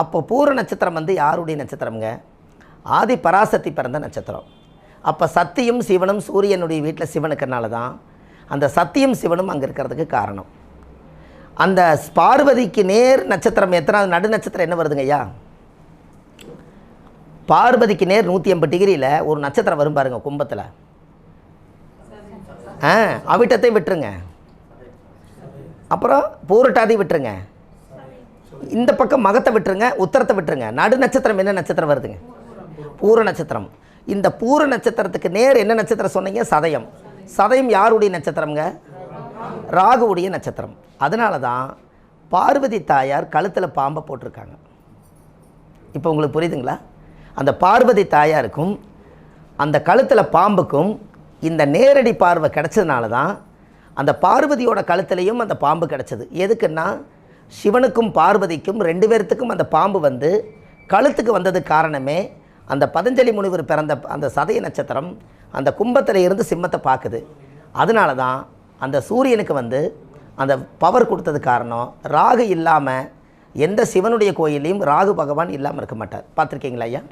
அப்போ பூர நட்சத்திரம் வந்து யாருடைய நட்சத்திரம்ங்க? ஆதி பராசக்தி பிறந்த நட்சத்திரம். அப்போ சத்தியும் சிவனும் சூரியனுடைய வீட்டில் சிவனுக்குனால தான் அந்த சத்தியும் சிவனும் அங்கே இருக்கிறதுக்கு காரணம். அந்த பார்வதிக்கு நேர் நட்சத்திரம் எத்தனாவது நடு நட்சத்திரம் என்ன வருதுங்க ஐயா? பார்வதிக்கு நேர் நூற்றி எண்பது டிகிரியில் ஒரு நட்சத்திரம் வரும் பாருங்க கும்பத்தில். ஆ அவிட்டத்தை விட்டுருங்க. அப்புறம் பூரட்டாதி விட்டுருங்க. இந்த பக்கம் மகத்தை விட்டுருங்க உத்தரத்தை விட்டுருங்க. நடு நட்சத்திரம் என்ன நட்சத்திரம் வருதுங்க? பூர நட்சத்திரம். இந்த பூர நட்சத்திரத்துக்கு நேர் என்ன நட்சத்திரம் சொன்னீங்க? சதயம். சதயம் யாருடைய நட்சத்திரம்ங்க? ராகுவுடைய நட்சத்திரம். அதனால தான் பார்வதி தாயார் கழுத்தில் பாம்பை போட்டிருக்காங்க. இப்போ உங்களுக்கு புரியுதுங்களா? அந்த பார்வதி தாயாருக்கும் அந்த கழுத்தில் பாம்புக்கும் இந்த நேரடி பார்வை கிடச்சதுனால தான் அந்த பார்வதியோட கழுத்துலையும் அந்த பாம்பு கிடச்சது. எதுக்குன்னா சிவனுக்கும் பார்வதிக்கும் ரெண்டு பேர்த்துக்கும் அந்த பாம்பு வந்து கழுத்துக்கு வந்தது காரணமே அந்த பதஞ்சலி முனிவர் பிறந்த அந்த சதய நட்சத்திரம் அந்த கும்பத்தில் இருந்து சிம்மத்தை பார்க்குது. அதனால தான் அந்த சூரியனுக்கு வந்து அந்த பவர் கொடுத்தது காரணம் ராகு இல்லாமல் எந்த சிவனுடைய கோயிலையும் ராகு பகவான் இல்லாமல் இருக்க மாட்டார். பார்த்துருக்கீங்களா ஐயா?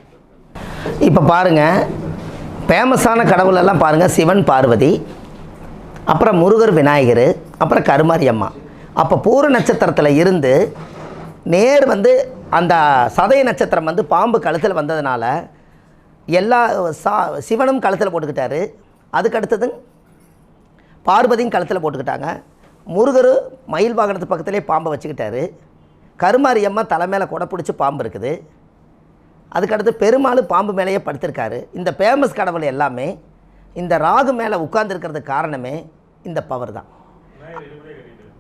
இப்போ பாருங்கள் ஃபேமஸான கடவுளெல்லாம் பாருங்கள் சிவன் பார்வதி அப்புறம் முருகர் விநாயகர் அப்புறம் கருமாரி அம்மா அப்போ பூர நட்சத்திரத்தில் இருந்து நேர் வந்து அந்த சதய நட்சத்திரம் வந்து பாம்பு கழுத்தில் வந்ததுனால எல்லா சா சிவனும் கழுத்தில் போட்டுக்கிட்டாரு. அதுக்கு அடுத்தது பார்வதியும் கழுத்தில் போட்டுக்கிட்டாங்க. முருகர் மயில் வாகனத்து பக்கத்துலேயே பாம்பை வச்சுக்கிட்டாரு. கருமாரியம்மா தலை மேலே கொடை பிடிச்சி பாம்பு இருக்குது. அதுக்கடுத்து பெருமாள் பாம்பு மேலேயே படுத்திருக்காரு. இந்த ஃபேமஸ் கடவுள் எல்லாமே இந்த ராகு மேலே உட்கார்ந்துருக்கிறதுக்கு காரணமே இந்த பவர் தான்.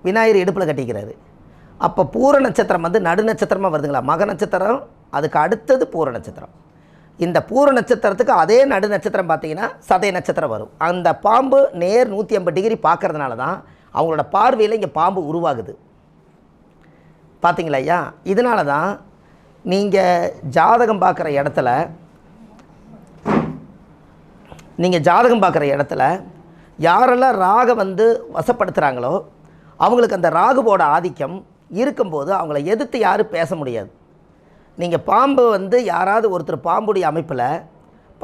விநாயகர் இடுப்பில் கட்டிக்கிறாரு. அப்போ பூர நட்சத்திரம் வந்து நடு நட்சத்திரமாக வருதுங்களா? மக நட்சத்திரம் அதுக்கு அடுத்தது பூர நட்சத்திரம். இந்த பூர நட்சத்திரத்துக்கு அதே நடு நட்சத்திரம் பார்த்தீங்கன்னா சதய நட்சத்திரம் வரும். அந்த பாம்பு நேர் நூற்றி ஐம்பது டிகிரி பார்க்கறதுனால தான் அவங்களோட பார்வையில் இங்கே பாம்பு உருவாகுது. பார்த்தீங்களா ஐயா இதனால தான் நீங்கள் ஜாதகம் பார்க்குற இடத்துல நீங்கள் ஜாதகம் பார்க்குற இடத்துல யாரெல்லாம் ராக வந்து வசப்படுத்துகிறாங்களோ அவங்களுக்கு அந்த ராகுவோட ஆதிக்கம் இருக்கும்போது அவங்கள எதிர்த்து யாரும் பேச முடியாது. நீங்கள் பாம்பு வந்து யாராவது ஒருத்தர் பாம்புடைய அமைப்பில்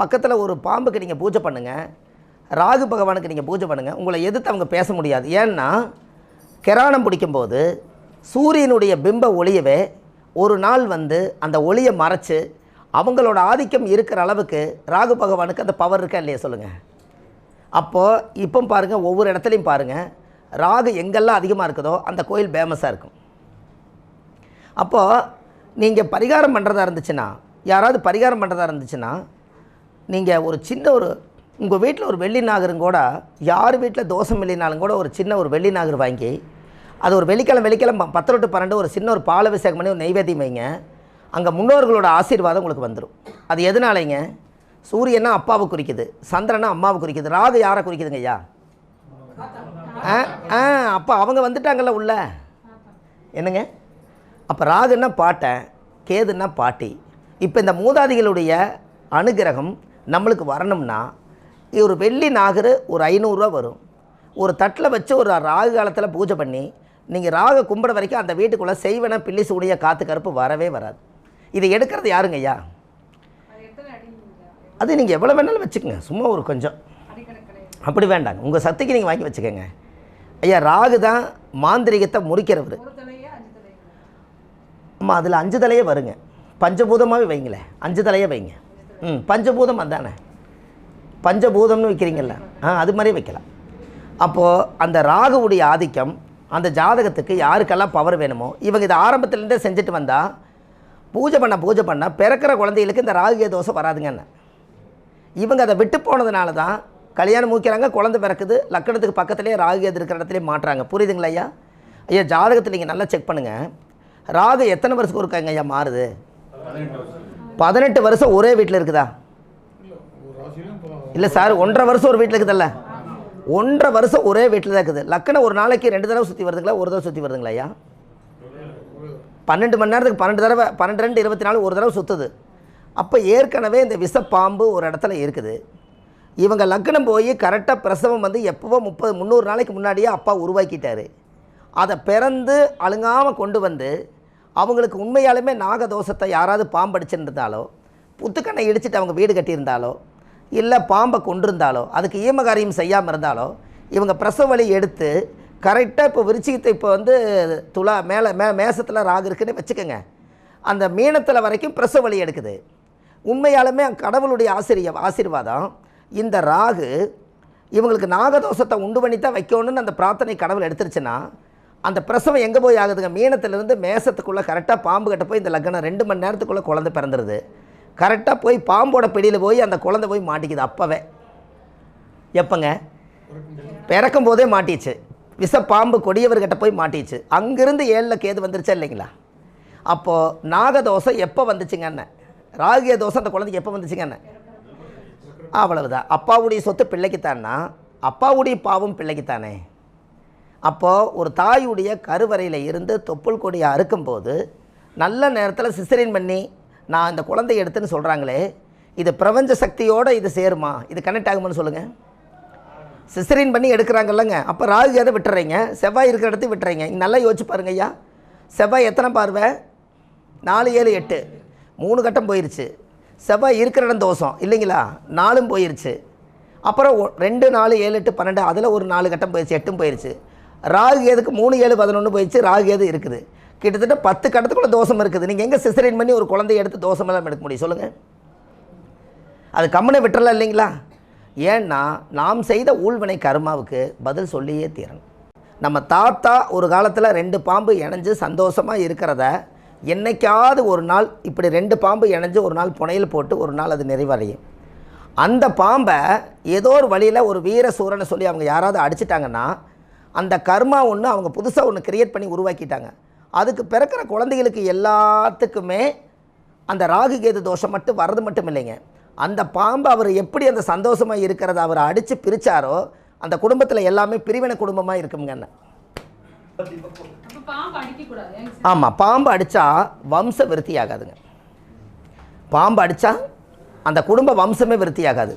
பக்கத்தில் ஒரு பாம்புக்கு நீங்கள் பூஜை பண்ணுங்கள் ராகு பகவானுக்கு நீங்கள் பூஜை பண்ணுங்கள் உங்களை எதிர்த்து அவங்க பேச முடியாது. ஏன்னா கிராணம் பிடிக்கும்போது சூரியனுடைய பிம்ப ஒளியவே ஒரு நாள் வந்து அந்த ஒளியை மறைச்சு அவங்களோட ஆதிக்கம் இருக்கிற அளவுக்கு ராகு பகவானுக்கு அந்த பவர் இருக்கா இல்லையா சொல்லுங்கள் அப்போது இப்போ பாருங்கள் ஒவ்வொரு இடத்துலையும் பாருங்கள் ராகு எங்கெல்லாம் அதிகமாக இருக்குதோ அந்த கோயில் ஃபேமஸாக இருக்கும். அப்போது நீங்கள் பரிகாரம் பண்ணுறதா இருந்துச்சுன்னா யாராவது பரிகாரம் பண்ணுறதா இருந்துச்சுன்னா நீங்கள் ஒரு சின்ன ஒரு உங்கள் வீட்டில் ஒரு வெள்ளி நாகரும் கூட யார் வீட்டில் தோசம் இல்லைனாலும் கூட ஒரு சின்ன ஒரு வெள்ளி நாகர் வாங்கி அது ஒரு வெள்ளிக்கிழமை வெள்ளிக்கிழமை பத்து டு பன்னெண்டு ஒரு சின்ன ஒரு பால் அபிஷேகம் பண்ணி ஒரு நெய்வேத்தியம் வைங்க. அங்கே முன்னோர்களோட ஆசீர்வாதம் உங்களுக்கு வந்துடும் அது எதனாலைங்க? சூரியனா அப்பாவை குறிக்குது சந்திரனா அம்மாவை குறிக்குது ராகு யாரை குறிக்குதுங்க ஐயா? ஆ ஆ அப்போ அவங்க வந்துட்டாங்கல்ல உள்ள. என்னங்க? அப்போ ராகுன்னா பாட்டன் கேதுன்னா பாட்டி. இப்போ இந்த மூதாதிகளுடைய அனுகிரகம் நம்மளுக்கு வரணும்னா ஒரு வெள்ளி நாகர் ஒரு ஐநூறுரூவா வரும். ஒரு தட்டில் வச்சு ஒரு ராகு காலத்தில் பூஜை பண்ணி நீங்கள் ராகு கும்பிட வரைக்கும் அந்த வீட்டுக்குள்ளே செய்வன பில்லி சூடிய காற்று கருப்பு வரவே வராது. இதை எடுக்கிறது யாருங்க ஐயா? அது நீங்கள் எவ்வளோ வேணாலும் வச்சுக்கோங்க. சும்மா ஒரு கொஞ்சம். அப்படி வேண்டாங்க. உங்கள் சக்திக்கு நீங்கள் வாங்கி வச்சுக்கோங்க. ஐயா ராகு தான் மாந்திரிகத்தை முறிக்கிறவர். ஆமாம் அதில் அஞ்சு தலையே வருங்க. பஞ்சபூதமாகவே வைங்களேன். அஞ்சு தலையே வைங்க. ம் பஞ்சபூதம் அதானே? பஞ்சபூதம்னு வைக்கிறீங்கல்ல. ஆ அது மாதிரி வைக்கலாம். அப்போது அந்த ராகுவுடைய ஆதிக்கம் அந்த ஜாதகத்துக்கு யாருக்கெல்லாம் பவர் வேணுமோ இவங்க இதை ஆரம்பத்துலேருந்தே செஞ்சுட்டு வந்தால் பூஜை பண்ண பூஜை பண்ண பிறக்கிற குழந்தைகளுக்கு இந்த ராகு தோசை வராதுங்கன்னு. இவங்க அதை விட்டு போனதுனால தான் கல்யாணம் முடிக்கிறாங்க குழந்தை பிறக்குது லக்கணத்துக்கு பக்கத்துலேயே ராகு எது இருக்கிற இடத்துலையே மாட்டுறாங்க. புரியுதுங்களா ஐயா? ஐயா ஜாதகத்தில் நீங்கள் நல்லா செக் பண்ணுங்கள் ராகு எத்தனை வருஷத்துக்கு இருக்காங்க ஐயா மாறுது? பதினெட்டு வருஷம் ஒரே வீட்டில் இருக்குதா? இல்லை சார் ஒன்றரை வருஷம் ஒரு வீட்டில் இருக்குதுல்ல? ஒன்றரை வருஷம் ஒரே வீட்டில் தான் இருக்குது. லக்கணம் ஒரு நாளைக்கு ரெண்டு தடவை சுற்றி வருதுங்களா? ஒரு தடவை சுற்றி வருதுங்களா ஐயா? பன்னெண்டு மணி நேரத்துக்கு பன்னெண்டு தடவை பன்னெண்டு ரெண்டு இருபத்தி நாலு ஒரு தடவை சுற்றுது அப்போ ஏற்கனவே இந்த விஷப்பாம்பு ஒரு இடத்துல இருக்குது. இவங்க லக்னம் போய் கரெக்டாக பிரசவம் வந்து எப்போவோ முப்பது முந்நூறு நாளைக்கு முன்னாடியே அப்பா உருவாக்கிட்டார். அதை பிறந்து அழுங்காமல் கொண்டு வந்து அவங்களுக்கு உண்மையாலுமே நாகதோஷத்தை யாராவது பாம்படிச்சிருந்தாலோ புத்துக்கண்ணை இடிச்சிட்டு அவங்க வீடு கட்டியிருந்தாலோ இல்லை பாம்பை கொண்டிருந்தாலோ அதுக்கு ஈமகாரியம் செய்யாமல் இருந்தாலோ இவங்க பிரசவ வலி எடுத்து கரெக்டாக இப்போ விருச்சிகத்தை இப்போ வந்து துலா மேலே மே மேசத்தில் ராகு இருக்குன்னு வச்சுக்கோங்க. அந்த மீனத்தில் வரைக்கும் பிரசவ வலி எடுக்குது. உண்மையாலுமே கடவுளுடைய ஆசிரிய ஆசீர்வாதம். இந்த ராகு இவங்களுக்கு நாகதோஷத்தை உண்டு பண்ணி தான் வைக்கணும்னு அந்த பிரார்த்தனை கடவுள் எடுத்துருச்சுன்னா அந்த பிரசவம் எங்கே போய் ஆகுதுங்க? மீனத்துலேருந்து மேசத்துக்குள்ளே கரெக்டாக பாம்பு கிட்ட போய் இந்த லக்னம் ரெண்டு மணி நேரத்துக்குள்ளே குழந்தை பிறந்துருது. கரெக்டாக போய் பாம்போட பிடியில் போய் அந்த குழந்தை போய் மாட்டிக்குது அப்போவே. எப்போங்க? பிறக்கும் போதே மாட்டிச்சு. விஷ பாம்பு கொடியவர்கிட்ட போய் மாட்டிச்சு. அங்கிருந்து ஏழில் கேது வந்துருச்சா இல்லைங்களா? அப்போது நாகதோஷம் எப்போ வந்துச்சுங்கன்னு ராகிய தோசை அந்த குழந்தைக்கு எப்போ வந்துச்சுங்கன்னு அவ்வளவுதான். அப்பாவுடைய சொத்து பிள்ளைக்குத்தான்னா அப்பாவுடைய பாவம் பிள்ளைக்குத்தானே? அப்போது ஒரு தாயுடைய கருவறையில் இருந்து தொப்புள் கொடியை அறுக்கும்போது நல்ல நேரத்தில் சிசரின் பண்ணி நான் இந்த குழந்தைய எடுத்துன்னு சொல்கிறாங்களே இது பிரபஞ்ச சக்தியோடு இது சேருமா? இது கனெக்ட் ஆகுமான்னு சொல்லுங்கள் சிசரின் பண்ணி எடுக்கிறாங்கல்லங்க. அப்போ ராகு எதை விட்டுறீங்க? செவ்வாய் இருக்கிற இடத்து விட்டுறீங்க. நல்லா யோசிச்சு பாருங்க ஐயா. செவ்வாய் எத்தனை பார்வை? நாலு ஏழு எட்டு. மூணு கட்டம் போயிருச்சு. செவ்வாய் இருக்கிற இடம் தோஷம். இல்லைங்களா? நாலும் போயிருச்சு. அப்புறம் ஒ- ரெண்டு நாலு ஏழு எட்டு பன்னெண்டு அதில் ஒரு நாலு கட்டம் போயிடுச்சு எட்டும் போயிருச்சு. ராகு ஏதுக்கு மூணு ஏழு பதினொன்று போயிடுச்சு ராகு ஏது இருக்குது? கிட்டத்தட்ட பத்து கட்டத்துக்குள்ள தோஷம் இருக்குது. நீங்கள் எங்கே சிசரின் பண்ணி ஒரு குழந்தைய எடுத்து தோஷமெல்லாம் எடுக்க முடியும் சொல்லுங்கள் அது கம்மனை விட்டுறலாம் இல்லைங்களா? ஏன்னா நாம் செய்த ஊழ்வினை கர்மாவுக்கு பதில் சொல்லியே தீரணும். நம்ம தாத்தா ஒரு காலத்தில் ரெண்டு பாம்பு இணைஞ்சு சந்தோஷமாக இருக்கிறத என்னைக்காவது ஒரு நாள் இப்படி ரெண்டு பாம்பு இணைஞ்சு ஒரு நாள் புனையில் போட்டு ஒரு நாள் அது நிறைவடையும். அந்த பாம்பை ஏதோ ஒரு வழியில் ஒரு வீர சூரனை சொல்லி அவங்க யாராவது அடிச்சிட்டாங்கன்னா அந்த கர்மா ஒன்று அவங்க புதுசாக ஒன்று கிரியேட் பண்ணி உருவாக்கிட்டாங்க. அதுக்கு பிறக்கிற குழந்தைகளுக்கு எல்லாத்துக்குமே அந்த ராகு கேது தோஷம் மட்டும் வர்றது மட்டும் இல்லைங்க. அந்த பாம்பு அவர் எப்படி அந்த சந்தோஷமாக இருக்கிறத அவர் அடித்து பிரித்தாரோ அந்த குடும்பத்தில் எல்லாமே பிரிவினை குடும்பமாக இருக்குங்க பாம்பு ஆமாம் பாம்பு அடித்தா வம்ச விருத்தி ஆகாதுங்க பாம்பு அடித்தா அந்த குடும்ப வம்சமே விருத்தி ஆகாது